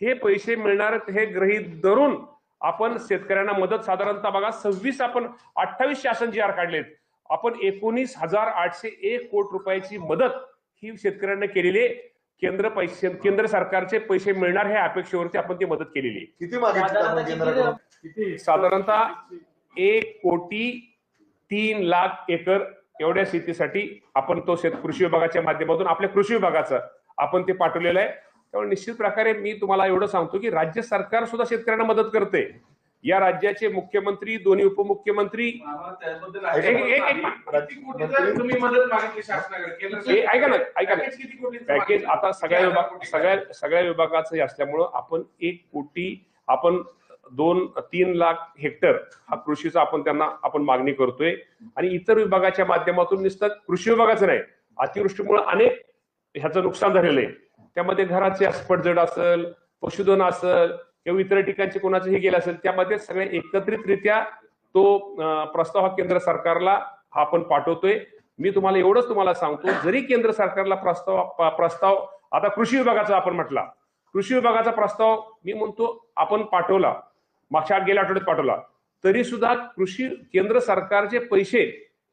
हे पैसे मिळणार हे गृहीत धरून आपण शेतकऱ्यांना मदत साधारणतः बघा सव्वीस आपण अठ्ठावीस शासन जी आर काढलेत. आपण एकोणीस हजार आठशे एक कोटी रुपयाची मदत ही शेतकऱ्यांना केलेली आहे. केंद्र पैसे केंद्र सरकारचे पैसे मिळणार हे अपेक्षेवरती आपण ती मदत केलेली किती? साधारणतः एक कोटी तीन लाख एकर एवढ्या शेतीसाठी आपण तो शेत कृषी विभागाच्या माध्यमातून आपल्या कृषी विभागाचं आपण ते पाठवलेलं आहे. त्यामुळे निश्चित प्रकारे मी तुम्हाला एवढं सांगतो की राज्य सरकार सुद्धा शेतकऱ्यांना मदत करते. या राज्याचे मुख्यमंत्री दोन्ही उपमुख्यमंत्री ऐका ना ऐका ना. पॅकेज? आता सगळ्या विभाग? सगळ्या सगळ्या विभागाचं हे असल्यामुळं आपण एक कोटी आपण दोन तीन लाख हेक्टर हा कृषीचा आपण त्यांना आपण मागणी करतोय. आणि इतर विभागाच्या माध्यमातून नुसतं कृषी विभागाचं नाही अतिवृष्टीमुळे अनेक ह्याचं नुकसान झालेलं आहे. त्यामध्ये घराचे अस्पटजड असेल पशुधन असेल किंवा इतर ठिकाणचे कोणाचे हे गेले असेल त्यामध्ये सगळे एकत्रितरित्या तो प्रस्ताव हा केंद्र सरकारला हा आपण पाठवतोय. मी तुम्हाला एवढंच तुम्हाला सांगतो जरी केंद्र सरकारला प्रस्ताव प्रस्ताव आता कृषी विभागाचा आपण म्हटला. कृषी विभागाचा प्रस्ताव मी म्हणतो आपण पाठवला मागच्या गेल्या आठवड्यात पाठवला. तरी सुद्धा कृषी केंद्र सरकारचे पैसे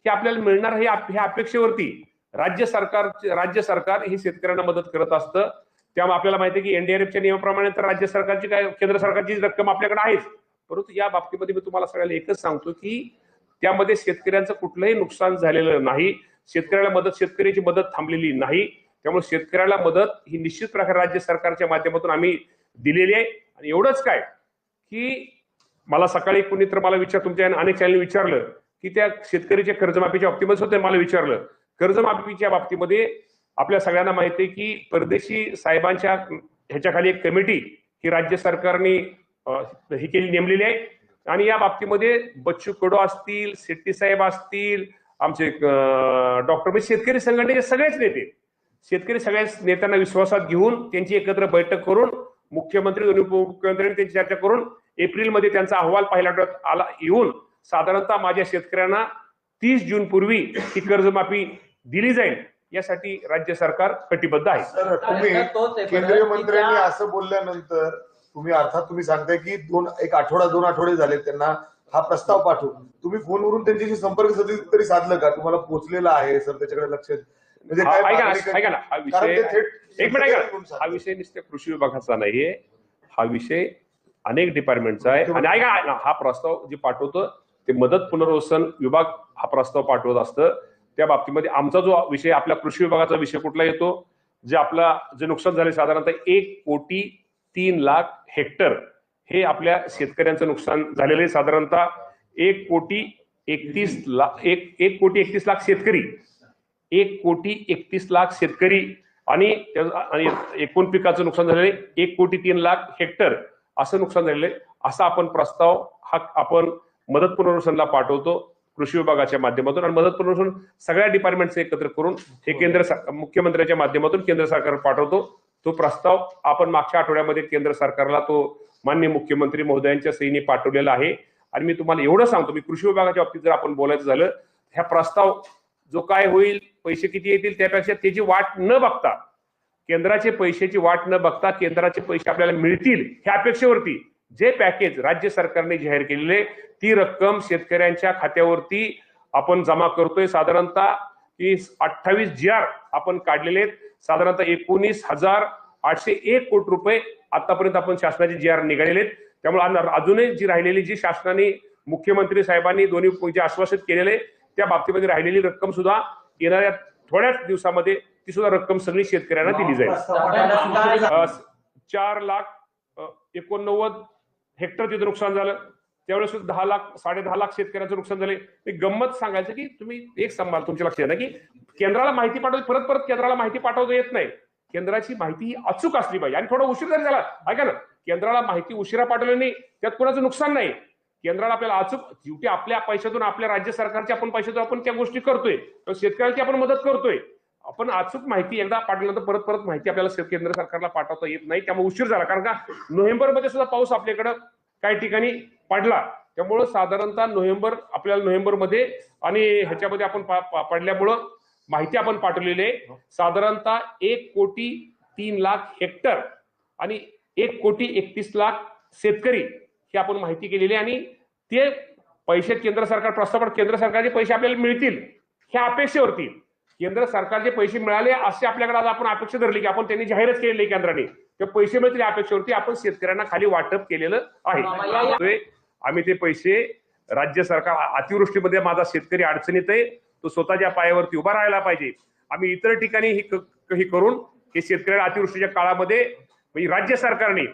हे आपल्याला मिळणार हे आप- ह्या अपेक्षेवरती. राज्य सरकार राज्य सरकार हे शेतकऱ्यांना मदत करत असतं. त्यामुळे आपल्याला माहिती आहे की एनडीआरएफच्या नियमाप्रमाणे तर राज्य सरकारची काय केंद्र सरकारची रक्कम आपल्याकडे आहेच. परंतु या बाबतीमध्ये मी तुम्हाला सगळ्याला एकच सांगतो की त्यामध्ये शेतकऱ्यांचं कुठलंही नुकसान झालेलं नाही. शेतकऱ्याला मदत शेतकऱ्याची मदत थांबलेली नाही. त्यामुळे शेतकऱ्याला मदत ही निश्चित प्रकारे राज्य सरकारच्या माध्यमातून आम्ही दिलेली आहे. आणि एवढंच काय की मला सकाळी कुणी तर मला विचार तुमच्या अनेक चॅनल विचारलं की त्या शेतकऱ्याच्या कर्जमाफीच्या बाबतीमध्ये सुद्धा मला विचारलं. कर्जमाफीच्या बाबतीमध्ये आपल्या सगळ्यांना माहिती आहे की परदेशी साहेबांच्या ह्याच्याखाली एक कमिटी ही राज्य सरकारने ही केली नेमलेली आहे. आणि या बाबतीमध्ये बच्चू कडो असतील शेट्टी साहेब असतील आमचे डॉक्टर म्हणजे शेतकरी संघटनेचे सगळेच नेते. शेतकरी सगळ्याच नेत्यांना विश्वासात घेऊन त्यांची एकत्र बैठक करून मुख्यमंत्री दोन्ही उपमुख्यमंत्र्यांनी त्यांची चर्चा करून एप्रिलमध्ये त्यांचा अहवाल पहिल्या आला येऊन साधारणतः माझ्या शेतकऱ्यांना तीस जून पूर्वी ही कर्जमाफी दिली जाईल यासाठी राज्य सरकार कटिबद्ध आहे. सर तुम्ही तोच आहे. केंद्रीय मंत्र्यांनी त्या- असं बोलल्यानंतर तुम्ही अर्थात तुम्ही सांगताय की दोन एक आठवडा दोन आठवडे झाले त्यांना हा प्रस्ताव पाठवू तुम्ही फोनवरून त्यांच्याशी संपर्क तरी साधलं का? तुम्हाला पोहोचलेला आहे सर त्याच्याकडे लक्ष म्हणजे हा, काय ऐका मागणी ना, ऐका ना, हा कारण विषय ते थेट एक मिनिट ऐका शेतकऱ्यांकडून हा सांगतात. विषय नुसत्या कृषी विभागाचा नाहीये. हा विषय अनेक डिपार्टमेंटचा आहे. आणि ऐका ना, हा प्रस्ताव जे पाठवतो ते मदत पुनर्वसन विभाग हा प्रस्ताव पाठवत असतं. त्या बाबतीमध्ये आमचा जो विषय आपल्या कृषी विभागाचा विषय कुठला येतो? जे आपला जे नुकसान झाले साधारणतः एक कोटी तीन लाख हेक्टर हे आपल्या शेतकऱ्यांचं नुकसान झालेलं आहे. साधारणतः एक कोटी एकतीस लाख एक एक कोटी एकतीस लाख शेतकरी एक कोटी एकतीस लाख शेतकरी आणि एकूण पिकाचं नुकसान झालेलं एक कोटी तीन लाख हेक्टर असं नुकसान झालेलं आहे. असा आपण प्रस्ताव हा आपण मदत पुनर्वसनला पाठवतो. कृषी विभागाच्या माध्यमातून आणि मदत पुनर्वसन सगळ्या डिपार्टमेंटचे एकत्र करून हे केंद्र सर- मुख्यमंत्र्यांच्या माध्यमातून केंद्र सरकार पाठवतो. तो प्रस्ताव आपण मागच्या आठवड्यामध्ये केंद्र सरकारला तो मान्य मुख्यमंत्री महोदयांच्या सहीने पाठवलेला आहे. आणि मी तुम्हाला एवढं सांगतो मी कृषी विभागाच्या बाबतीत जर आपण बोलायचं झालं ह्या प्रस्ताव जो काय होईल पैसे किती येतील त्यापेक्षा त्याची वाट न बघता केंद्राचे पैशाची वाट न बघता केंद्राचे पैसे आपल्याला मिळतील ह्या अपेक्षेवरती जे पॅकेज राज्य सरकारने जाहीर केलेले ती रक्कम शेतकऱ्यांच्या खात्यावरती आपण जमा करतोय. साधारणतः की अठ्ठावीस जी आर आपण काढलेले आहेत. साधारणतः एकोणीस हजार आठशे एक कोटी रुपये आतापर्यंत आपण शासनाचे जी आर निघालेले आहेत. त्यामुळे अजूनही जी राहिलेली जी शासनाने मुख्यमंत्री साहेबांनी दोन्ही जे आश्वासित केलेले त्या बाबतीमध्ये राहिलेली रक्कम सुद्धा येणाऱ्या थोड्याच दिवसामध्ये ती सुद्धा रक्कम सगळी शेतकऱ्यांना दिली जाईल. चार लाख एकोणनव्वद हेक्टर तिथं नुकसान झालं. त्यावेळेस सुद्धा दहा लाख साडे दहा लाख शेतकऱ्यांचं नुकसान झाले. मी गंमत सांगायचं की तुम्ही एक संभाल तुमच्या लक्षात ना की केंद्राला माहिती पाठवली परत परत केंद्राला माहिती पाठवता येत नाही. केंद्राची माहिती ही अचूक असली पाहिजे. आणि थोडा उशीर जरी झाला ऐका ना केंद्राला माहिती उशिरा पाठवली नाही त्यात कोणाचं नुकसान नाही. केंद्राला आपल्याला अचूक शेवटी आपल्या पैशातून आपल्या राज्य सरकारच्या आपण पैशातून आपण त्या गोष्टी करतोय. तर शेतकऱ्याची आपण मदत करतोय. आपण अचूक माहिती एकदा पाठवल्यानंतर परत परत माहिती आपल्याला केंद्र सरकारला पाठवता येत नाही. त्यामुळे उशीर झाला. कारण का? नोव्हेंबरमध्ये सुद्धा पाऊस आपल्याकडं काही ठिकाणी पडला. त्यामुळं साधारणतः नोव्हेंबर आपल्याला नोव्हेंबरमध्ये आणि ह्याच्यामध्ये आपण पा- पडल्यामुळं माहिती आपण पाठवलेली आहे. साधारणतः एक कोटी तीन लाख हेक्टर आणि एक कोटी एकतीस लाख शेतकरी ही आपण माहिती केलेली आहे. आणि ते पैसे केंद्र सरकार प्रस्तावात केंद्र सरकारचे पैसे आपल्याला मिळतील ह्या अपेक्षेवरती. केंद्र सरकारचे पैसे मिळाले असे आपल्याकडे आज आपण अपेक्षा धरली की आपण त्यांनी जाहीरच केलेली केंद्राने. ते पैसे मिळतील अपेक्षेवरती आपण शेतकऱ्यांना खाली वाटप केलेलं आहे. आम्ही ते पैसे राज्य सरकार अतिवृष्टीमध्ये माझा शेतकरी अडचणीत आहे. तो स्वतःच्या पायावरती उभा राहायला पाहिजे. आम्ही इतर ठिकाणी ही करून हे शेतकऱ्या अतिवृष्टीच्या काळामध्ये म्हणजे राज्य सरकारने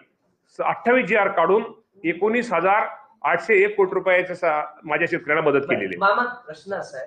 अठ्ठावीस जी आर काढून एकोणीस हजार आठशे एक कोटी रुपयाचं सा- माझ्या शेतकऱ्यांना मदत केलेली आहे. प्रश्न असा आहे.